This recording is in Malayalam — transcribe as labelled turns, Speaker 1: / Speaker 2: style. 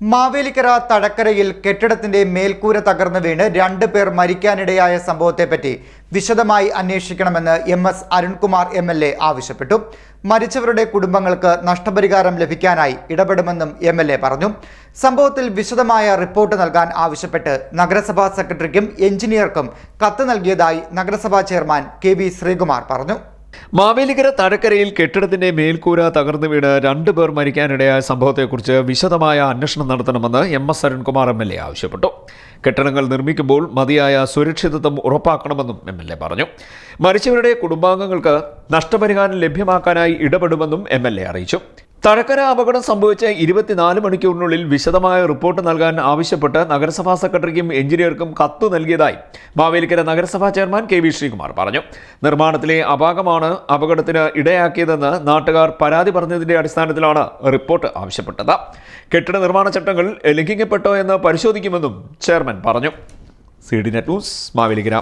Speaker 1: മാവേലിക്കര തടക്കരയിൽ കെട്ടിടത്തിന്റെ മേൽക്കൂര തകർന്നു വീണ് രണ്ട് പേർ മരിക്കാനിടയായ സംഭവത്തെപ്പറ്റി വിശദമായി അന്വേഷിക്കണമെന്ന് M S Arunkumar M L A ആവശ്യപ്പെട്ടു. മരിച്ചവരുടെ കുടുംബങ്ങൾക്ക് നഷ്ടപരിഹാരം ലഭിക്കാനായി ഇടപെടുമെന്നും എം എൽ എ പറഞ്ഞു. സംഭവത്തിൽ വിശദമായ റിപ്പോർട്ട് നൽകാൻ ആവശ്യപ്പെട്ട് നഗരസഭാ സെക്രട്ടറിക്കും എഞ്ചിനീയർക്കും കത്ത് നൽകിയതായി നഗരസഭാ ചെയർമാൻ കെ വി ശ്രീകുമാർ പറഞ്ഞു.
Speaker 2: മാവേലിക്കര തഴക്കരയിൽ കെട്ടിടത്തിന്റെ മേൽക്കൂര തകർന്നു വീണ് രണ്ടു പേർ മരിക്കാനിടയായ സംഭവത്തെക്കുറിച്ച് വിശദമായ അന്വേഷണം നടത്തണമെന്ന് M S Arunkumar M L A ആവശ്യപ്പെട്ടു. കെട്ടിടങ്ങൾ നിർമ്മിക്കുമ്പോൾ മതിയായ സുരക്ഷിതത്വം ഉറപ്പാക്കണമെന്നും എം എൽ എ പറഞ്ഞു. മരിച്ചവരുടെ കുടുംബാംഗങ്ങൾക്ക് നഷ്ടപരിഹാരം ലഭ്യമാക്കാനായി ഇടപെടുമെന്നും എം എൽ എ അറിയിച്ചു. തഴക്കര അപകടം സംഭവിച്ച ഇരുപത്തിനാല് മണിക്കൂറിനുള്ളിൽ വിശദമായ റിപ്പോർട്ട് നൽകാൻ ആവശ്യപ്പെട്ട് നഗരസഭാ സെക്രട്ടറിക്കും എഞ്ചിനീയർക്കും കത്തു നൽകിയതായി മാവേലിക്കര നഗരസഭാ ചെയർമാൻ കെ വി ശ്രീകുമാർ പറഞ്ഞു. നിർമ്മാണത്തിലെ അപാകമാണ് അപകടത്തിന് ഇടയാക്കിയതെന്ന് നാട്ടുകാർ പരാതി പറഞ്ഞതിന്റെ അടിസ്ഥാനത്തിലാണ് റിപ്പോർട്ട് ആവശ്യപ്പെട്ടത്. കെട്ടിട നിർമ്മാണ ചട്ടങ്ങൾ ലംഘിക്കപ്പെട്ടോ എന്ന് പരിശോധിക്കുമെന്നും ചെയർമാൻ പറഞ്ഞു. C D net news Mavelikkara